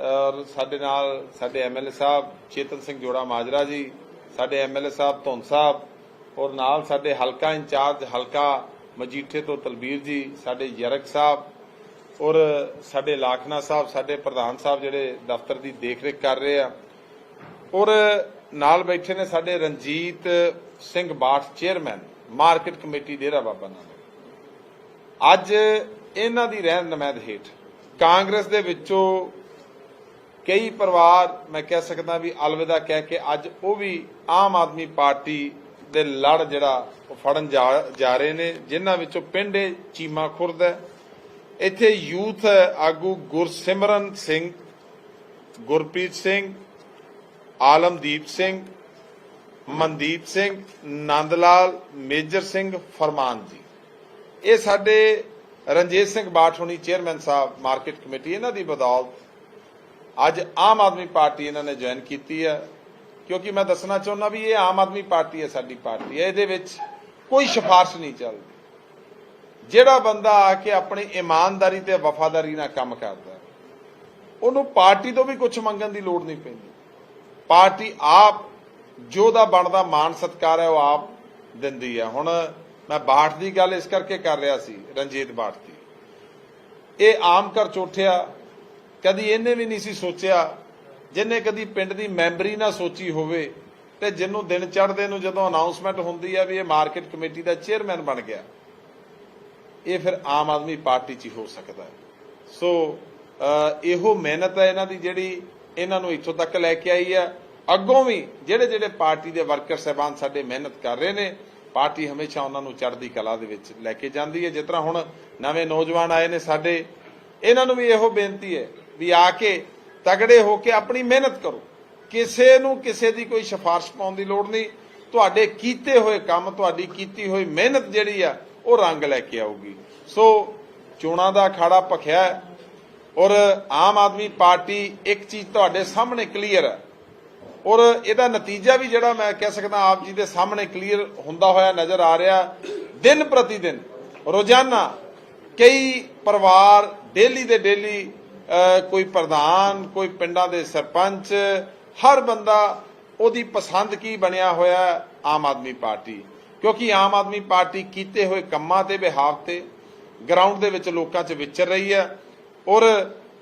ਔਰ ਸਾਡੇ ਨਾਲ ਸਾਡੇ ਐਮਐਲਏ ਸਾਹਿਬ ਚੇਤਨ ਸਿੰਘ ਜੋੜਾ ਮਾਜਰਾ ਜੀ, ਸਾਡੇ ਐਮਐਲਏ ਸਾਹਿਬ ਧੁੰਨ ਸਾਹਿਬ, ਔਰ ਨਾਲ ਸਾਡੇ ਹਲਕਾ ਇੰਚਾਰਜ ਹਲਕਾ ਮਜੀਠੇ ਤੋਂ ਤਲਬੀਰ ਜੀ, ਸਾਡੇ ਯਰਕ ਸਾਹਿਬ, ਔਰ ਸਾਡੇ ਲਾਖਨਾ ਸਾਹਿਬ, ਸਾਡੇ ਪ੍ਰਧਾਨ ਸਾਹਿਬ ਜਿਹੜੇ ਦਫ਼ਤਰ ਦੀ ਦੇਖਰੇਖ ਕਰ ਰਹੇ ਆ। ਔਰ ਨਾਲ ਬੈਠੇ ਨੇ ਸਾਡੇ Ranjit Singh Bath, chairman, market committee Dera Baba Nanak. ਅੱਜ ਇਹਨਾਂ ਦੀ ਰਹਿਨ ਨਮਾਇਦ ਹੇਠ ਕਾਂਗਰਸ ਦੇ ਵਿੱਚੋਂ ਕਈ ਪਰਿਵਾਰ, ਮੈਂ ਕਹਿ ਸਕਦਾ ਵੀ ਅਲਵਿਦਾ ਕਹਿ ਕੇ ਅੱਜ ਉਹ ਵੀ ਆਮ ਆਦਮੀ ਪਾਰਟੀ ਦੇ ਲੜ ਜਿਹੜਾ ਉਹ ਫੜਨ ਜਾ ਰਹੇ ਨੇ, ਜਿਨ੍ਹਾਂ ਵਿੱਚੋਂ ਪਿੰਡੇ ਚੀਮਾ ਖੁਰਦ ਹੈ। ਇੱਥੇ ਯੂਥ ਆਗੂ ਗੁਰਸਿਮਰਨ ਸਿੰਘ, ਗੁਰਪ੍ਰੀਤ ਸਿੰਘ, ਆਲਮਦੀਪ ਸਿੰਘ, ਮਨਦੀਪ ਸਿੰਘ ਨੰਦ ਲਾਲ ਮੇਜਰ ਸਿੰਘ ਫਰਮਾਨ ਜੀ। ਇਹ ਸਾਡੇ Ranjit Singh Bathoni chairman sahib, market committee, ਇਹਨਾਂ ਦੀ ਬਦੌਲਤ ਅੱਜ ਆਮ ਆਦਮੀ ਪਾਰਟੀ ਇਹਨਾਂ ਨੇ ਜੁਆਇਨ ਕੀਤੀ ਹੈ। ਕਿਉਂਕਿ ਮੈਂ ਦੱਸਣਾ ਚਾਹੁੰਦਾ ਵੀ ਇਹ ਆਮ ਆਦਮੀ ਪਾਰਟੀ ਹੈ, ਸਾਡੀ ਪਾਰਟੀ ਹੈ। ਇਹਦੇ ਵਿੱਚ ਕੋਈ ਸਿਫਾਰਿਸ਼ ਨਹੀਂ ਚੱਲਦੀ। ਜਿਹੜਾ ਬੰਦਾ ਆ ਕੇ ਆਪਣੀ ਇਮਾਨਦਾਰੀ ਤੇ ਵਫਾਦਾਰੀ ਨਾਲ ਕੰਮ ਕਰਦਾ ਉਹਨੂੰ ਪਾਰਟੀ ਤੋਂ ਵੀ ਕੁਝ ਮੰਗਣ ਦੀ ਲੋੜ ਨਹੀਂ ਪੈਂਦੀ। ਪਾਰਟੀ ਆਪ ਜੋ ਦਾ ਬਣਦਾ ਮਾਨ ਸਤਕਾਰ ਹੈ, ਉਹ ਆਪ ਦਿੰਦੀ ਹੈ। ਹੁਣ ਮੈਂ ਬਾਠ ਦੀ ਗੱਲ ਇਸ ਕਰਕੇ ਕਰ ਰਿਹਾ ਸੀ, ਰਣਜੀਤ ਬਾਠ ਦੀ। ਇਹ ਆਮ ਘਰ ਚੋਠਿਆ ਕਦੀ ਇਹਨੇ ਵੀ ਨਹੀਂ ਸੀ ਸੋਚਿਆ ਜਿੰਨੇ ਕਦੀ ਪਿੰਡ ਦੀ ਮੈਂਬਰੀ ਨਾ ਸੋਚੀ ਹੋਵੇ ਤੇ ਜਿਹਨੂੰ ਦਿਨ ਚੜਦੇ ਨੂੰ ਜਦੋਂ ਅਨਾਉਂਸਮੈਂਟ ਹੁੰਦੀ ਹੈ ਵੀ ਇਹ ਮਾਰਕੀਟ ਕਮੇਟੀ ਦਾ ਚੇਅਰਮੈਨ ਬਣ ਗਿਆ, ਇਹ ਫਿਰ ਆਮ ਆਦਮੀ ਪਾਰਟੀ 'ਚ ਹੀ ਹੋ ਸਕਦਾ ਹੈ। ਸੋ ਇਹੋ ਮਿਹਨਤ ਹੈ ਇਹਨਾਂ ਦੀ ਜਿਹੜੀ ਇਹਨਾਂ ਨੂੰ ਇੱਥੋਂ ਤੱਕ ਲੈ ਕੇ ਆਈ ਹੈ ਅੱਗੋਂ ਵੀ ਜਿਹੜੇ ਜਿਹੜੇ ਪਾਰਟੀ ਦੇ ਵਰਕਰ ਸਹਿਬਾਨ ਸਾਡੇ ਮਿਹਨਤ ਕਰ ਰਹੇ ਨੇ, ਪਾਰਟੀ ਹਮੇਸ਼ਾ ਉਹਨਾਂ ਨੂੰ ਚੜ੍ਹਦੀ ਕਲਾ ਦੇ ਵਿੱਚ ਲੈ ਕੇ ਜਾਂਦੀ ਹੈ। ਜਿਸ ਤਰ੍ਹਾਂ ਹੁਣ ਨਵੇਂ ਨੌਜਵਾਨ ਆਏ ਨੇ ਸਾਡੇ, ਇਹਨਾਂ ਨੂੰ ਵੀ ਇਹੋ ਬੇਨਤੀ ਹੈ ਵੀ ਆ ਕੇ ਤਗੜੇ ਹੋ ਕੇ ਆਪਣੀ ਮਿਹਨਤ ਕਰੋ। ਕਿਸੇ ਨੂੰ ਕਿਸੇ ਦੀ ਕੋਈ ਸਿਫਾਰਿਸ਼ ਪਾਉਣ ਦੀ ਲੋੜ ਨਹੀਂ। ਤੁਹਾਡੇ ਕੀਤੇ ਹੋਏ ਕੰਮ, ਤੁਹਾਡੀ ਕੀਤੀ ਹੋਈ ਮਿਹਨਤ ਜਿਹੜੀ ਆ, ਉਹ ਰੰਗ ਲੈ ਕੇ ਆਊਗੀ। ਸੋ ਚੋਣਾਂ ਦਾ ਅਖਾੜਾ ਭਖਿਆ ਔਰ ਆਮ ਆਦਮੀ ਪਾਰਟੀ ਇੱਕ ਚੀਜ਼ ਤੁਹਾਡੇ ਸਾਹਮਣੇ ਕਲੀਅਰ ਹੈ। ਔਰ ਇਹਦਾ ਨਤੀਜਾ ਵੀ ਜਿਹੜਾ ਮੈਂ ਕਹਿ ਸਕਦਾ ਆਪ ਜੀ ਦੇ ਸਾਹਮਣੇ ਕਲੀਅਰ ਹੁੰਦਾ ਹੋਇਆ ਨਜ਼ਰ ਆ ਰਿਹਾ। ਦਿਨ ਪ੍ਰਤੀ ਦਿਨ ਰੋਜ਼ਾਨਾ ਕਈ ਪਰਿਵਾਰ ਡੇਲੀ ਦੇ ਡੇਲੀ ਕੋਈ ਪ੍ਰਧਾਨ, ਕੋਈ ਪਿੰਡਾਂ ਦੇ ਸਰਪੰਚ, ਹਰ ਬੰਦਾ ਉਹਦੀ ਪਸੰਦ ਕੀ ਬਣਿਆ ਹੋਇਆ ਆਮ ਆਦਮੀ ਪਾਰਟੀ। ਕਿਉਂਕਿ ਆਮ ਆਦਮੀ ਪਾਰਟੀ ਕੀਤੇ ਹੋਏ ਕੰਮਾਂ ਤੇ ਬਿਹਾਫ ਤੇ ਗਰਾਊਂਡ ਦੇ ਵਿੱਚ ਲੋਕਾਂ 'ਚ ਵਿਚਰ ਰਹੀ ਹੈ। ਔਰ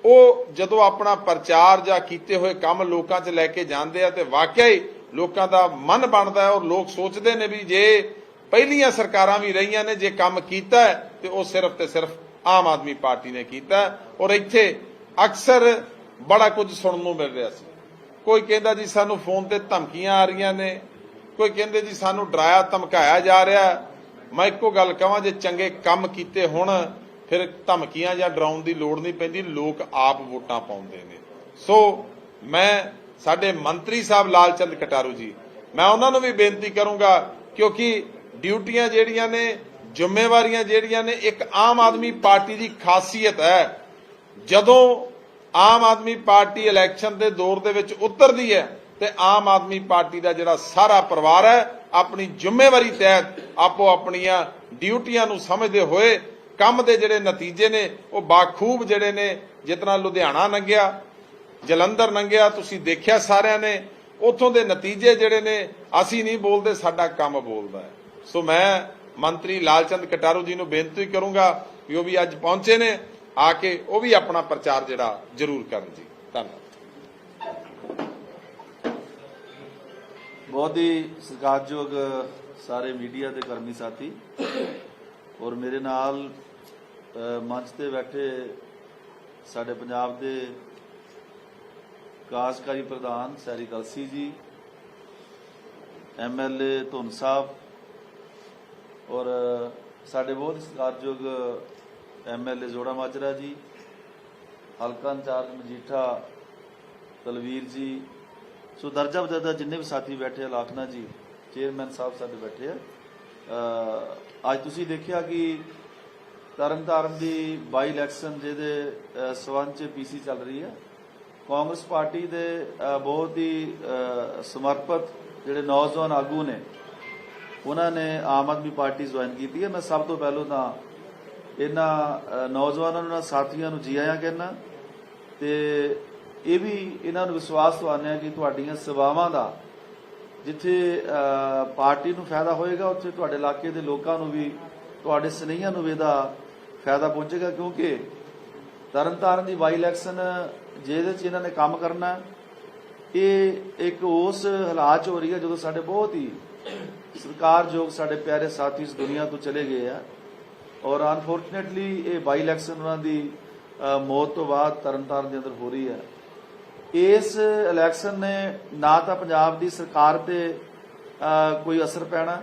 ਉਹ ਜਦੋਂ ਆਪਣਾ ਪ੍ਰਚਾਰ ਜਾਂ ਕੀਤੇ ਹੋਏ ਕੰਮ ਲੋਕਾਂ 'ਚ ਲੈ ਕੇ ਜਾਂਦੇ ਆ ਤੇ ਵਾਕਿਆ ਹੀ ਲੋਕਾਂ ਦਾ ਮਨ ਬਣਦਾ ਹੈ ਔਰ ਲੋਕ ਸੋਚਦੇ ਨੇ ਵੀ ਜੇ ਪਹਿਲੀਆਂ ਸਰਕਾਰਾਂ ਵੀ ਰਹੀਆਂ ਨੇ, ਜੇ ਕੰਮ ਕੀਤਾ ਤੇ ਉਹ ਸਿਰਫ ਤੇ ਸਿਰਫ ਆਮ ਆਦਮੀ ਪਾਰਟੀ ਨੇ ਕੀਤਾ ਔਰ ਇੱਥੇ ਅਕਸਰ ਬੜਾ ਕੁਝ ਸੁਣਨ ਨੂੰ ਮਿਲ ਰਿਹਾ ਸੀ। ਕੋਈ ਕਹਿੰਦਾ ਜੀ ਸਾਨੂੰ ਫੋਨ ਤੇ ਧਮਕੀਆਂ ਆ ਰਹੀਆਂ ਨੇ, ਕੋਈ ਕਹਿੰਦੇ ਜੀ ਸਾਨੂੰ ਡਰਾਇਆ, ਧਮਕਾਇਆ ਜਾ ਰਿਹਾ। ਮੈਂ ਇੱਕੋ ਗੱਲ ਕਹਾਂ, ਜੇ ਚੰਗੇ ਕੰਮ ਕੀਤੇ ਹੁਣ, ਫਿਰ ਧਮਕੀਆਂ ਜਾਂ ਡਰਾਉਣ ਦੀ ਲੋੜ ਨਹੀਂ ਪੈਂਦੀ, ਲੋਕ ਆਪ ਵੋਟਾਂ ਪਾਉਂਦੇ ਨੇ। ਸੋ ਮੈਂ, ਸਾਡੇ ਮੰਤਰੀ ਸਾਹਿਬ ਲਾਲਚੰਦ ਕਟਾਰੂ ਜੀ, ਮੈਂ ਉਹਨਾਂ ਨੂੰ ਵੀ ਬੇਨਤੀ ਕਰੂੰਗਾ, ਕਿਉਂਕਿ ਡਿਊਟੀਆਂ ਜਿਹੜੀਆਂ ਨੇ, ਜ਼ਿੰਮੇਵਾਰੀਆਂ ਜਿਹੜੀਆਂ ਨੇ, ਇੱਕ ਆਮ ਆਦਮੀ ਪਾਰਟੀ ਦੀ ਖਾਸੀਅਤ ਹੈ। ਜਦੋਂ ਆਮ ਆਦਮੀ ਪਾਰਟੀ ਇਲੈਕਸ਼ਨ ਦੇ ਦੌਰ ਦੇ ਵਿੱਚ ਉਤਰਦੀ ਹੈ ਤੇ ਆਮ ਆਦਮੀ ਪਾਰਟੀ ਦਾ ਜਿਹੜਾ ਸਾਰਾ ਪਰਿਵਾਰ ਹੈ, ਆਪਣੀ ਜ਼ਿੰਮੇਵਾਰੀ ਤਹਿਤ ਆਪੋ ਆਪਣੀਆਂ ਡਿਊਟੀਆਂ ਨੂੰ ਸਮਝਦੇ ਹੋਏ ਕੰਮ ਦੇ ਜਿਹੜੇ ਨਤੀਜੇ ਨੇ, ਉਹ ਬਾਖੂਬ ਜਿਹੜੇ ਨੇ ਜਿਤਨਾ ਲੁਧਿਆਣਾ ਲੰਘਿਆ ਜਲੰਧਰ ਲੰਘਿਆ ਤੁਸੀਂ ਦੇਖਿਆ ਸਾਰਿਆਂ ਨੇ, ਉਥੋਂ ਦੇ ਨਤੀਜੇ ਜਿਹੜੇ ਨੇ, ਅਸੀਂ ਨਹੀਂ ਬੋਲਦੇ, ਸਾਡਾ ਕੰਮ ਬੋਲਦਾ ਹੈ। ਸੋ ਮੈਂ ਮੰਤਰੀ ਲਾਲਚੰਦ ਕਟਾਰੂ ਜੀ ਨੂੰ ਬੇਨਤੀ ਕਰੂੰਗਾ ਕਿ ਉਹ ਵੀ ਅੱਜ ਪਹੁੰਚੇ ਨੇ। ਆ ਕੇ ਉਹ ਵੀ ਆਪਣਾ ਪ੍ਰਚਾਰ ਜਿਹੜਾ ਜ਼ਰੂਰ ਕਰਨ ਜੀ। ਧੰਨਵਾਦ। ਬਹੁਤ ਹੀ ਸਤਿਕਾਰਯੋਗ ਸਾਰੇ ਮੀਡੀਆ ਦੇ ਕਰਮੀ ਸਾਥੀ ਔਰ ਮੇਰੇ ਨਾਲ ਮੰਚ ਤੇ ਬੈਠੇ ਸਾਡੇ ਪੰਜਾਬ ਦੇ ਕਾਰਜਕਾਰੀ ਪ੍ਰਧਾਨ ਸੈਰੀ ਕਲਸੀ ਜੀ ਐਮਐਲਏ ਧੁਨ ਸਾਹਿਬ ਔਰ ਸਾਡੇ ਬਹੁਤ ਸਤਿਕਾਰਯੋਗ ਐਮਐਲਏ ਜੋੜਾ ਮਾਜਰਾ ਜੀ ਹਲਕਾ ਇੰਚਾਰਜ ਮਜੀਠਾ ਤਲਵੀਰ ਜੀ ਸੋ ਦਰਜਾ ਬਦਰਜਾ ਜਿੰਨੇ ਵੀ ਸਾਥੀ ਬੈਠੇ ਆ ਲਾਖਨਾ ਜੀ ਚੇਅਰਮੈਨ ਸਾਹਿਬ ਸਾਡੇ ਬੈਠੇ ਆ। ਅੱਜ ਤੁਸੀਂ ਦੇਖਿਆ ਕਿ ਤਰਨਤਾਰਨ ਦੀ ਬਾਈ ਇਲੈਕਸ਼ਨ ਜਿਹਦੇ ਅਹ, ਸਬੰਧ ਚ ਪੀਸੀ ਚੱਲ ਰਹੀ ਹੈ ਕਾਂਗਰਸ ਪਾਰਟੀ ਦੇ ਬਹੁਤ ਹੀ ਸਮਰਪਿਤ ਜਿਹੜੇ ਨੌਜਵਾਨ ਆਗੂ ਨੇ ਉਹਨਾਂ ਨੇ ਆਮ ਆਦਮੀ ਪਾਰਟੀ ਜੁਆਇਨ ਕੀਤੀ ਹੈ ਮੈਂ ਸਭ ਤੋਂ ਪਹਿਲਾਂ ਤਾਂ ਇਹਨਾਂ ਨੌਜਵਾਨਾਂ ਨੂੰ, ਇਹਨਾਂ ਸਾਥੀਆਂ ਨੂੰ ਜੀ ਆਇਆਂ ਕਹਿਣਾ ਤੇ ਇਹ ਵੀ ਇਹਨਾਂ ਨੂੰ ਵਿਸ਼ਵਾਸ ਦਵਾਉਂਦੇ ਆ ਕਿ ਤੁਹਾਡੀਆਂ ਸੇਵਾਵਾਂ ਦਾ, ਜਿੱਥੇ ਪਾਰਟੀ ਨੂੰ ਫਾਇਦਾ ਹੋਏਗਾ, ਉੱਥੇ ਤੁਹਾਡੇ ਇਲਾਕੇ ਦੇ ਲੋਕਾਂ ਨੂੰ ਵੀ, ਤੁਹਾਡੇ ਸਨੇਹੀਆਂ ਨੂੰ ਵੀ ਇਹਦਾ ਫਾਇਦਾ ਪਹੁੰਚੇਗਾ, ਕਿਉਂਕਿ ਤਰਨਤਾਰਨ ਦੀ ਬਾਈ ਇਲੈਕਸ਼ਨ ਜਿਹਦੇ 'ਚ ਇਹਨਾਂ ਨੇ ਕੰਮ ਕਰਨਾ, ਇਹ ਇੱਕ ਉਸ ਹਾਲਾਤ 'ਚ ਹੋ ਰਹੀ ਹੈ ਜਦੋਂ ਸਾਡੇ ਬਹੁਤ ਹੀ ਸਰਕਾਰਯੋਗ, ਸਾਡੇ ਪਿਆਰੇ ਸਾਥੀ ਇਸ ਦੁਨੀਆ ਤੋਂ ਚਲੇ ਗਏ ਆ। ਔਰ ਅਨਫੋਰਚੂਨੇਟਲੀ ਇਹ ਬਾਈ ਇਲੈਕਸ਼ਨ ਉਹਨਾਂ ਦੀ ਮੌਤ ਤੋਂ ਬਾਅਦ ਤਰਨਤਾਰਨ ਦੇ ਅੰਦਰ ਹੋ ਰਹੀ ਹੈ। ਇਸ ਇਲੈਕਸ਼ਨ ਨੇ ਨਾ ਤਾਂ ਪੰਜਾਬ ਦੀ ਸਰਕਾਰ ਤੇ ਕੋਈ ਅਸਰ ਪੈਣਾ,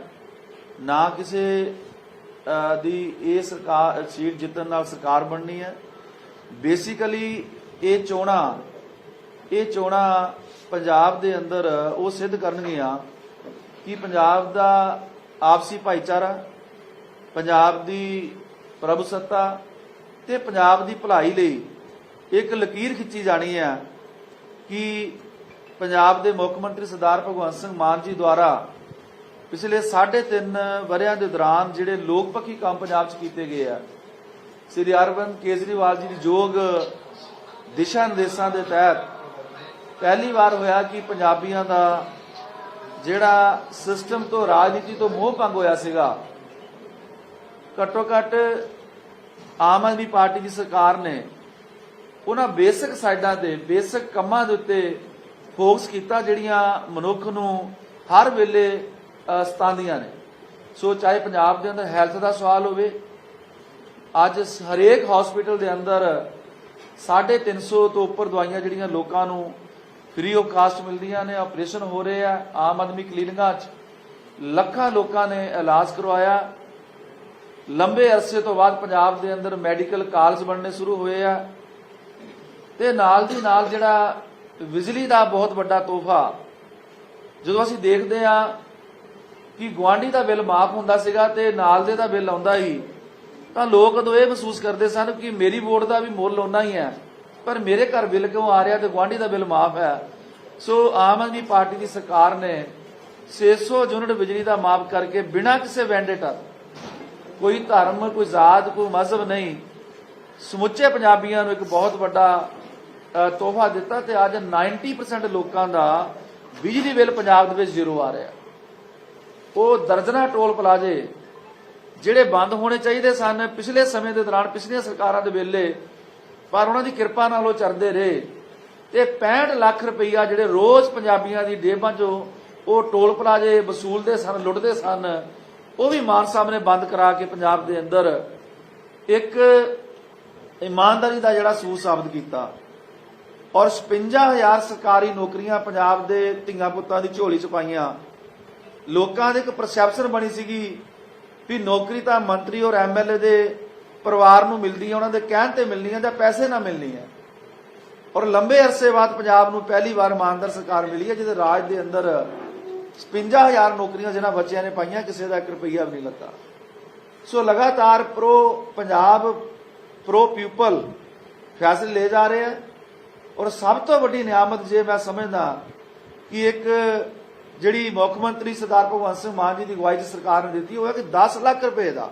ਨਾ ਕਿਸੇ ਦੀ ਇਹ ਸਰਕਾਰ, ਸੀਟ ਜਿੱਤਣ ਨਾਲ ਸਰਕਾਰ ਬਣਨੀ ਹੈ। ਬੇਸਿਕਲੀ ਇਹ ਚੋਣਾਂ ਇਹ ਚੋਣਾਂ ਪੰਜਾਬ ਦੇ ਅੰਦਰ ਉਹ ਸਿੱਧ ਕਰਨਗੀਆਂ ਕਿ ਪੰਜਾਬ ਦਾ ਆਪਸੀ ਭਾਈਚਾਰਾ ਪੰਜਾਬ ਦੀ ਪ੍ਰਭੂਸੱਤਾ ਤੇ ਪੰਜਾਬ ਦੀ ਭਲਾਈ ਲਈ ਇੱਕ ਲਕੀਰ ਖਿੱਚੀ ਜਾਣੀ ਹੈ ਕਿ ਪੰਜਾਬ ਦੇ ਮੁੱਖ ਮੰਤਰੀ ਸਰਦਾਰ ਭਗਵੰਤ ਸਿੰਘ ਮਾਨ ਜੀ ਦੁਆਰਾ ਪਿਛਲੇ 3.5 ਵਰਿਆਂ ਦੇ ਦੌਰਾਨ ਜਿਹੜੇ ਲੋਕ ਪੱਖੀ ਕੰਮ ਪੰਜਾਬ 'ਚ ਕੀਤੇ ਗਏ ਆ, ਸ੍ਰੀ ਅਰਵਿੰਦ ਕੇਜਰੀਵਾਲ ਜੀ ਦੀ ਯੋਗ ਦਿਸ਼ਾ ਨਿਰਦੇਸ਼ਾਂ ਦੇ ਤਹਿਤ ਪਹਿਲੀ ਵਾਰ ਹੋਇਆ ਕਿ ਪੰਜਾਬੀਆਂ ਦਾ ਜਿਹੜਾ ਸਿਸਟਮ ਤੋਂ ਰਾਜਨੀਤੀ ਤੋਂ ਮੋਹ ਭੰਗ ਹੋਇਆ ਸੀਗਾ ਘੱਟੋ ਘੱਟ ਆਮ ਆਦਮੀ ਪਾਰਟੀ ਦੀ ਸਰਕਾਰ ਨੇ ਉਹਨਾਂ ਬੇਸਿਕ ਸਾਈਡਾਂ ਤੇ, ਬੇਸਿਕ ਕੰਮਾਂ ਦੇ ਉੱਤੇ ਫੋਕਸ ਕੀਤਾ, ਜਿਹੜੀਆਂ ਮਨੁੱਖ ਨੂੰ ਹਰ ਵੇਲੇ ਸਤਾਉਂਦੀਆਂ ਨੇ। ਸੋ ਚਾਹੇ ਪੰਜਾਬ ਦੇ ਅੰਦਰ ਹੈਲਥ ਦਾ ਸਵਾਲ ਹੋਵੇ, ਅੱਜ ਹਰੇਕ ਹਸਪੀਟਲ ਦੇ ਅੰਦਰ 350 ਤੋਂ ਉੱਪਰ ਦਵਾਈਆਂ ਜਿਹੜੀਆਂ ਲੋਕਾਂ ਨੂੰ ਫ੍ਰੀ ਆਫ ਕਾਸਟ ਮਿਲਦੀਆਂ ਨੇ ਆਪਰੇਸ਼ਨ ਹੋ ਰਹੇ ਆ, ਆਮ ਆਦਮੀ ਕਲੀਨਿਕਾਂ 'ਚ ਲੱਖਾਂ ਲੋਕਾਂ ਨੇ ਇਲਾਜ ਕਰਵਾਇਆ। ਲੰਬੇ ਅਰਸੇ ਤੋਂ ਬਾਅਦ ਪੰਜਾਬ ਦੇ ਅੰਦਰ ਮੈਡੀਕਲ ਕਾਲਜ ਬਣਨੇ ਸ਼ੁਰੂ ਹੋਏ ਆ। ਤੇ ਨਾਲ ਦੀ ਨਾਲ ਜਿਹੜਾ ਬਿਜਲੀ ਦਾ ਬਹੁਤ ਵੱਡਾ ਤੋਹਫਾ, ਜਦੋਂ ਅਸੀਂ ਦੇਖਦੇ ਆ ਕਿ ਗੁਆਂਢੀ ਦਾ ਬਿੱਲ ਮਾਫ ਹੁੰਦਾ ਸੀਗਾ ਤੇ ਨਾਲ ਦੇ ਦਾ ਬਿੱਲ ਆਉਂਦਾ ਹੀ ਤਾਂ ਲੋਕ ਉਦੋਂ ਇਹ ਮਹਿਸੂਸ ਕਰਦੇ ਸਨ ਕਿ ਮੇਰੀ ਵੋਟ ਦਾ ਵੀ ਮੁੱਲ ਓਨਾ ਹੀ ਹੈ, ਪਰ ਮੇਰੇ ਘਰ ਬਿੱਲ ਕਿਉਂ ਆ ਰਿਹਾ ਤੇ ਗੁਆਂਢੀ ਦਾ ਬਿੱਲ ਮਾਫ ਹੈ। ਸੋ ਆਮ ਆਦਮੀ ਪਾਰਟੀ ਦੀ ਸਰਕਾਰ ਨੇ 600 ਯੂਨਿਟ ਬਿਜਲੀ ਦਾ ਮਾਫ ਕਰਕੇ ਬਿਨਾਂ ਕਿਸੇ ਵੈਂਡੇਟਾ ਕੋਈ ਧਰਮ, ਕੋਈ ਜ਼ਾਤ, ਕੋਈ ਮਜ਼ਹਬ ਨਹੀਂ। ਸਮੁੱਚੇ ਪੰਜਾਬੀਆਂ ਨੂੰ ਇੱਕ ਬਹੁਤ ਵੱਡਾ ਤੋਹਫਾ ਦਿੱਤਾ ਤੇ ਅੱਜ 90% ਲੋਕਾਂ ਦਾ ਬਿਜਲੀ ਬਿੱਲ ਪੰਜਾਬ ਦੇ ਵਿੱਚ ਜ਼ੀਰੋ ਆ ਰਿਹਾ। ਉਹ ਦਰਜਨਾ ਟੋਲ ਪਲਾਜ਼ੇ ਜਿਹੜੇ ਬੰਦ ਹੋਣੇ ਚਾਹੀਦੇ ਸਨ ਪਿਛਲੇ ਸਮੇਂ ਦੇ ਦੌਰਾਨ, ਪਿਛਲੀਆਂ ਸਰਕਾਰਾਂ ਦੇ ਵੇਲੇ, ਪਰ ਉਹਨਾਂ ਦੀ ਕਿਰਪਾ ਨਾਲ ਉਹ ਚਰਦੇ ਰਹੇ। ਤੇ 65 ਲੱਖ ਰੁਪਈਆ ਜਿਹੜੇ ਰੋਜ਼ ਪੰਜਾਬੀਆਂ ਦੀ ਡੇਬਾਂ 'ਚੋਂ ਉਹ ਟੋਲ ਪਲਾਜ਼ੇ ਵਸੂਲਦੇ ਸਨ, ਲੁੱਟਦੇ ਸਨ ਉਹ ਵੀ ਮਾਨ ਸਾਹਿਬ ਨੇ ਬੰਦ ਕਰਾ ਕੇ ਪੰਜਾਬ ਦੇ ਅੰਦਰ ਇੱਕ ਇਮਾਨਦਾਰੀ ਦਾ ਜਿਹੜਾ ਸੂਤ ਸਾਬਤ ਕੀਤਾ ਔਰ 56000 ਸਰਕਾਰੀ ਨੌਕਰੀਆਂ ਪੰਜਾਬ ਦੇ ਧੀਆਂ ਪੁੱਤਾਂ ਦੀ ਝੋਲੀ 'ਚ ਪਾਈਆਂ। ਲੋਕਾਂ ਦੇ ਇੱਕ ਪਰਸੈਪਸ਼ਨ ਬਣੀ ਸੀਗੀ ਵੀ ਨੌਕਰੀ ਤਾਂ ਮੰਤਰੀ ਔਰ ਐਮਐਲਏ ਦੇ ਪਰਿਵਾਰ ਨੂੰ ਮਿਲਦੀ ਹੈ, ਉਹਨਾਂ ਦੇ ਕਹਿਣ ਤੇ ਮਿਲਣੀ ਹੈ ਜਾਂ ਪੈਸੇ ਨਾਲ ਮਿਲਣੀ ਹੈ। ਔਰ ਲੰਬੇ ਅਰਸੇ ਬਾਅਦ ਪੰਜਾਬ ਨੂੰ ਪਹਿਲੀ ਵਾਰ ਇਮਾਨਦਾਰ ਸਰਕਾਰ ਮਿਲੀ ਹੈ, ਜਿਹਦੇ ਰਾਜ ਦੇ ਅੰਦਰ 55000 ਨੌਕਰੀਆਂ ਜਿਹਨਾਂ ਬੱਚਿਆਂ ਨੇ ਪਾਈਆਂ, ਕਿਸੇ ਦਾ 1 ਰੁਪਈਆ ਵੀ ਨਹੀਂ ਲੱਗਾ। ਸੋ ਲਗਾਤਾਰ ਪ੍ਰੋ ਪੰਜਾਬ, ਪ੍ਰੋ ਪੀਪਲ ਫੈਸਲੇ ਲੈ ਜਾ ਰਹੇ ਆ ਔਰ ਸਭ ਤੋਂ ਵੱਡੀ ਨਿਆਮਤ ਜੇ ਮੈਂ ਸਮਝਦਾ ਕਿ ਇੱਕ ਜਿਹੜੀ ਮੁੱਖ ਮੰਤਰੀ ਸਰਦਾਰ ਭਗਵੰਤ ਸਿੰਘ ਮਾਨ ਜੀ ਦੀ ਅਗਵਾਈ 'ਚ ਸਰਕਾਰ ਨੇ ਦਿੱਤੀ, ਉਹ ਹੈ ਕਿ 10 ਲੱਖ ਰੁਪਏ ਦਾ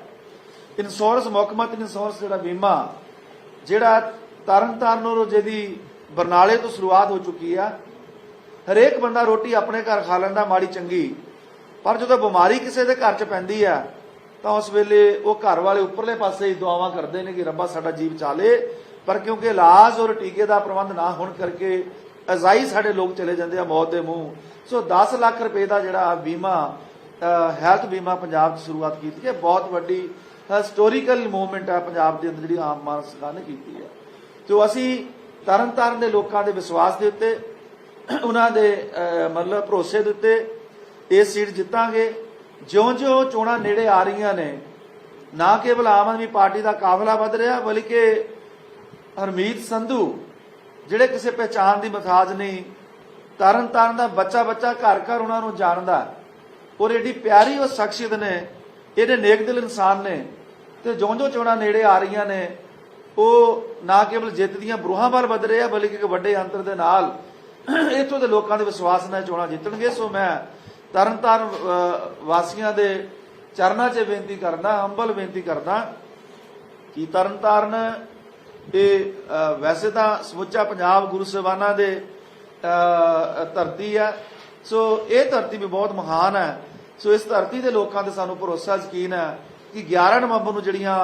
ਇੰਸ਼ੋਰੈਂਸ ਮੁੱਖ ਮੰਤਰੀ ਇੰਸ਼ੋਰੈਂਸ ਜਿਹੜਾ ਬੀਮਾ, ਜਿਹੜਾ ਤਰਨ ਤਾਰਨ ਔਰ ਜਿਹਦੀ ਬਰਨਾਲੇ ਤੋਂ ਸ਼ੁਰੂਆਤ ਹੋ ਚੁੱਕੀ ਆ ਹਰੇਕ ਬੰਦਾ ਰੋਟੀ ਆਪਣੇ ਘਰ ਖਾ ਲੈਂਦਾ, ਮਾੜੀ ਚੰਗੀ। ਪਰ ਜਦੋਂ ਬਿਮਾਰੀ ਕਿਸੇ ਦੇ ਘਰ 'ਚ ਪੈਂਦੀ ਆ, ਤਾਂ ਉਸ ਵੇਲੇ ਉਹ ਘਰ ਵਾਲੇ ਉੱਪਰਲੇ ਪਾਸੇ ਹੀ ਦੁਆਵਾਂ ਕਰਦੇ ਨੇ ਕਿ ਰੱਬਾ ਸਾਡਾ ਜੀਵ ਚਾਲੇ। ਪਰ ਕਿਉਂਕਿ ਇਲਾਜ ਔਰ ਟੀਕੇ ਦਾ ਪ੍ਰਬੰਧ ਨਾ ਹੋਣ ਕਰਕੇ ਅਜ਼ਾਈ ਸਾਡੇ ਲੋਕ ਚਲੇ ਜਾਂਦੇ ਆ ਮੌਤ ਦੇ ਮੂੰਹ। ਸੋ 10 ਲੱਖ ਰੁਪਏ ਦਾ ਜਿਹੜਾ ਬੀਮਾ ਹੈਲਥ ਬੀਮਾ ਪੰਜਾਬ 'ਚ ਸ਼ੁਰੂਆਤ ਕੀਤੀ ਹੈ। ਬਹੁਤ ਵੱਡੀ ਹਿਸਟੋਰੀਕਲ ਮੂਵਮੈਂਟ ਹੈ ਪੰਜਾਬ ਦੇ ਅੰਦਰ ਜਿਹੜੀ ਆਮ ਮਾਨਸ ਸਰਕਾਰ ਨੇ ਕੀਤੀ ਹੈ। ਤੇ ਅਸੀਂ ਤਰਨ ਤਾਰਨ ਦੇ ਲੋਕਾਂ ਦੇ ਵਿਸ਼ਵਾਸ ਦੇ ਉੱਤੇ ਉਹਨਾਂ ਦੇ ਮਤਲਬ ਭਰੋਸੇ ਦੇ ਉੱਤੇ ਇਹ ਸੀਟ ਜਿੱਤਾਂਗੇ। ਜਿਉਂ-ਜਿਉਂ ਚੋਣਾਂ ਨੇੜੇ ਆ ਰਹੀਆਂ ਨੇ, ਨਾ ਕੇਵਲ ਆਮ ਆਦਮੀ ਪਾਰਟੀ ਦਾ ਕਾਫਲਾ ਵੱਧ ਰਿਹਾ, ਬਲਕਿ ਹਰਮੀਤ ਸੰਧੂ, ਜਿਹੜੇ ਕਿਸੇ ਪਹਿਚਾਨ ਦੀ ਮਥਾਜ ਨਹੀਂ ਤਰਨ ਤਾਰਨ ਦਾ ਬੱਚਾ ਬੱਚਾ ਘਰ ਘਰ ਉਹਨਾਂ ਨੂੰ ਜਾਣਦਾ। ਔਰ ਏਡੀ ਪਿਆਰੀ ਉਹ ਸ਼ਖਸੀਅਤ ਨੇ, ਇਹਦੇ ਨੇਕ ਦਿਲ ਇਨਸਾਨ ਨੇ, ਤੇ ਜਿਉਂ-ਜਿਉਂ ਚੋਣਾਂ ਨੇੜੇ ਆ ਰਹੀਆਂ ਨੇ, ਉਹ ਨਾ ਕੇਵਲ ਜਿੱਤ ਦੀਆਂ ਬਰੂਹਾਂ ਵੱਲ ਵਧ ਰਿਹਾ, ਬਲਕਿ ਇੱਕ ਵੱਡੇ ਅੰਤਰ ਦੇ ਨਾਲ ਇੱਥੋਂ ਦੇ ਲੋਕਾਂ ਦੇ ਵਿਸ਼ਵਾਸ ਨਾਲ ਚੋਣਾਂ ਜਿੱਤਣਗੇ, ਸੋ ਮੈਂ ਤਰਨਤਾਰਨ ਵਾਸੀਆਂ ਦੇ ਚਰਨਾਂ 'ਚ ਬੇਨਤੀ ਕਰਦਾ, ਹੰਬਲ ਬੇਨਤੀ ਕਰਦਾ ਕਿ ਤਰਨਤਾਰਨ ਇਹ ਵੈਸੇ ਤਾਂ ਸਮੁੱਚਾ ਪੰਜਾਬ ਗੁਰੂ ਸਾਹਿਬਾਨਾਂ ਦੇ ਧਰਤੀ ਹੈ, ਸੋ ਇਹ ਧਰਤੀ ਵੀ ਬਹੁਤ ਮਹਾਨ ਹੈ, ਸੋ ਇਸ ਧਰਤੀ ਦੇ ਲੋਕਾਂ ਤੇ ਸਾਨੂੰ ਭਰੋਸਾ, ਯਕੀਨ ਹੈ ਕਿ 11 ਨਵੰਬਰ ਨੂੰ ਜਿਹੜੀਆਂ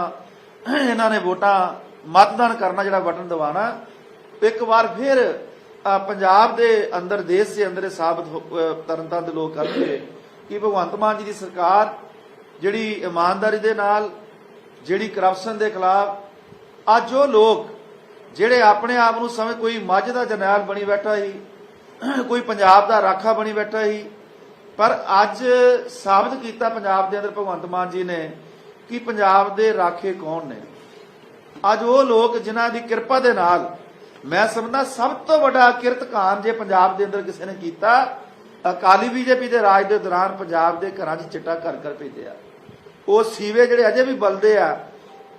ਇਹਨਾਂ ਨੇ ਵੋਟਾਂ ਮਤਦਾਨ ਕਰਨਾ ਜਿਹੜਾ ਬਟਨ ਦਬਾਣਾ ਇੱਕ ਵਾਰ ਫਿਰ ਪੰਜਾਬ ਦੇ ਅੰਦਰ, ਦੇਸ਼ ਦੇ ਅੰਦਰ ਇਹ ਸਾਬਤ ਤਰਨਤਾਰਨ ਦੇ ਲੋਕ ਕਰਨਗੇ ਕਿ ਭਗਵੰਤ ਮਾਨ ਜੀ ਦੀ ਸਰਕਾਰ ਜਿਹੜੀ ਇਮਾਨਦਾਰੀ ਦੇ ਨਾਲ, ਜਿਹੜੀ ਕਰਪਸ਼ਨ ਦੇ ਖਿਲਾਫ, ਅੱਜ ਉਹ ਲੋਕ ਜਿਹੜੇ ਆਪਣੇ ਆਪ ਨੂੰ ਸਮੇਂ ਕੋਈ ਮੱਝ ਦਾ ਜਰਨੈਲ ਬਣੀ ਬੈਠਾ ਸੀ, ਕੋਈ ਪੰਜਾਬ ਦਾ ਰਾਖਾ ਬਣੀ ਬੈਠਾ ਸੀ, ਪਰ ਅੱਜ ਸਾਬਤ ਕੀਤਾ ਪੰਜਾਬ ਦੇ ਅੰਦਰ ਭਗਵੰਤ ਮਾਨ ਜੀ ਨੇ ਕਿ ਪੰਜਾਬ ਦੇ ਰਾਖੇ ਕੌਣ ਨੇ। ਅੱਜ ਉਹ ਲੋਕ ਜਿਨ੍ਹਾਂ ਦੀ ਕਿਰਪਾ ਦੇ ਨਾਲ ਮੈਂ ਸਮਝਦਾ ਸਭ ਤੋਂ ਵੱਡਾ ਕਿਰਤਕਾਨ ਜੇ ਪੰਜਾਬ ਦੇ ਅੰਦਰ ਕਿਸੇ ਨੇ ਕੀਤਾ, ਅਕਾਲੀ ਬੀਜੇਪੀ ਦੇ ਰਾਜ ਦੇ ਦੌਰਾਨ ਪੰਜਾਬ ਦੇ ਘਰਾਂ 'ਚ ਚਿੱਟਾ ਘਰ ਘਰ ਭੇਜਿਆ। ਉਹ ਸੀਵੇ ਜਿਹੜੇ ਅਜੇ ਵੀ ਬਲਦੇ ਆ,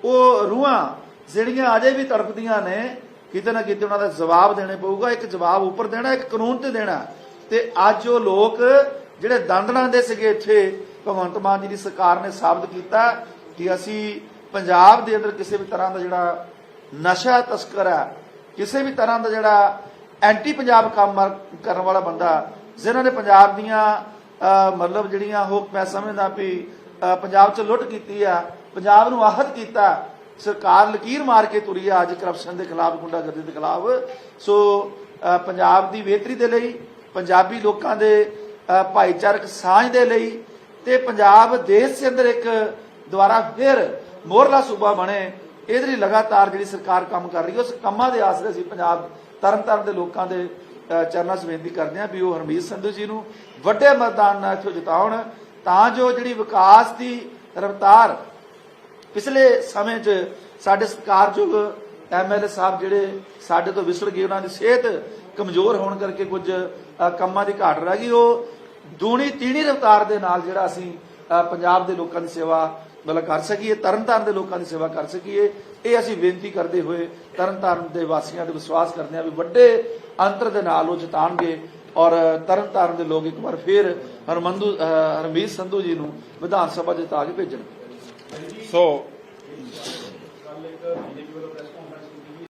ਉਹ ਰੂਹਾਂ ਜਿਹੜੀਆਂ ਅਜੇ ਵੀ ਤੜਪਦੀਆਂ ਨੇ, ਕਿਤੇ ਨਾ ਕਿਤੇ ਉਹਨਾਂ ਦਾ ਜਵਾਬ ਦੇਣੇ ਪਊਗਾ, ਇੱਕ ਜਵਾਬ ਉੱਪਰ ਦੇਣਾ, ਇੱਕ ਕਾਨੂੰਨ ਤੇ ਦੇਣਾ। ਤੇ ਅੱਜ ਉਹ ਲੋਕ ਜਿਹੜੇ ਦੰਦਲਾਂ ਦੇ ਸੀਗੇ ਇੱਥੇ, ਭਗਵੰਤ ਮਾਨ ਜੀ ਦੀ ਸਰਕਾਰ ਨੇ ਸਾਬਤ ਕੀਤਾ ਕਿ ਅਸੀਂ ਪੰਜਾਬ ਦੇ ਅੰਦਰ ਕਿਸੇ ਵੀ ਤਰ੍ਹਾਂ ਦਾ ਜਿਹੜਾ ਨਸ਼ਾ ਤਸਕਰ ਹੈ ਕਿਸੇ ਵੀ ਤਰ੍ਹਾਂ ਦਾ ਜਿਹੜਾ ਐਂਟੀ ਪੰਜਾਬ ਕੰਮ ਕਰਨ ਵਾਲਾ ਬੰਦਾ ਜਿਨ੍ਹਾਂ ਨੇ ਪੰਜਾਬ ਦੀਆਂ ਮਤਲਬ ਜਿਹੜੀਆਂ ਉਹ ਮੈਂ ਸਮਝਦਾ ਵੀ ਪੰਜਾਬ 'ਚ ਲੁੱਟ ਕੀਤੀ ਆ, ਪੰਜਾਬ ਨੂੰ ਆਹਤ ਕੀਤਾ, ਸਰਕਾਰ ਲਕੀਰ ਮਾਰ ਕੇ ਤੁਰੀ ਆ ਅੱਜ ਕਰਪਸ਼ਨ ਦੇ ਖਿਲਾਫ, ਗੁੰਡਾਗਰਦੀ ਦੇ ਖਿਲਾਫ। ਸੋ ਪੰਜਾਬ ਦੀ ਬਿਹਤਰੀ ਦੇ ਲਈ, ਪੰਜਾਬੀ ਲੋਕਾਂ ਦੇ ਭਾਈਚਾਰਕ ਸਾਂਝ ਦੇ ਲਈ ਤੇ ਪੰਜਾਬ ਦੇਸ਼ ਦੇ ਅੰਦਰ ਇੱਕ ਦੁਆਰਾ ਫਿਰ ਮੋਹਰਲਾ ਸੂਬਾ ਬਣੇ। ਇਹਦੇ ਲਈ ਲਗਾਤਾਰ ਜਿਹੜੀ ਸਰਕਾਰ ਕੰਮ ਕਰ ਰਹੀ ਹੈ, ਉਸ ਕੰਮਾਂ ਦੇ ਆਸਰੇ ਅਸੀਂ ਪੰਜਾਬ ਤਰਨਤਾਰਨ ਦੇ ਲੋਕਾਂ ਦੇ ਚਰਨਾਂ 'ਚ ਬੇਨਤੀ ਕਰਦੇ ਹਾਂ ਵੀ ਉਹ ਹਰਮੀਤ ਸੰਧੂ ਜੀ ਨੂੰ ਵੱਡੇ ਮਤਦਾਨ ਨਾਲ ਇੱਥੋਂ ਜਿਤਾਉਣ, ਤਾਂ ਜੋ ਜਿਹੜੀ ਵਿਕਾਸ ਦੀ ਰਫ਼ਤਾਰ ਪਿਛਲੇ ਸਮੇਂ 'ਚ ਸਾਡੇ ਸਤਿਕਾਰਯੋਗ ਐਮਐਲਏ ਸਾਹਿਬ ਜਿਹੜੇ ਸਾਡੇ ਤੋਂ ਵਿਸੜ ਗਏ, ਉਹਨਾਂ ਦੀ ਸਿਹਤ ਕਮਜ਼ੋਰ ਹੋਣ ਕਰਕੇ ਕੁਝ ਕੰਮਾਂ ਦੀ ਘਾਟ ਰਹਿ ਗਈ, ਉਹ ਦੂਣੀ ਤੀਣੀ ਰਫ਼ਤਾਰ ਦੇ ਨਾਲ ਜਿਹੜਾ ਅਸੀਂ ਪੰਜਾਬ ਦੇ ਲੋਕਾਂ ਦੀ ਸੇਵਾ ਮਤਲਬ ਕਰ ਸਕੀਏ, ਤਰਨਤਾਰਨ ਦੇ ਲੋਕਾਂ ਦੀ ਸੇਵਾ ਕਰ ਸਕੀਏ। ਇਹ ਅਸੀਂ ਬੇਨਤੀ ਕਰਦੇ ਹੋਏ ਤਰਨਤਾਰਨ ਦੇ ਵਾਸੀਆਂ ਤੇ ਵਿਸ਼ਵਾਸ ਕਰਦੇ ਹਾਂ ਵੀ ਵੱਡੇ ਅੰਤਰ ਦੇ ਨਾਲ ਉਹ ਜਿਤਾਣਗੇ ਔਰ ਤਰਨਤਾਰਨ ਦੇ ਲੋਕ ਇੱਕ ਵਾਰ ਫਿਰ ਹਰਮੰਦੂ ਹਰਮੀਤ ਸੰਧੂ ਜੀ ਨੂੰ ਵਿਧਾਨ ਸਭਾ ਜਿਤਾ ਕੇ ਭੇਜਣਗੇ ਸੋ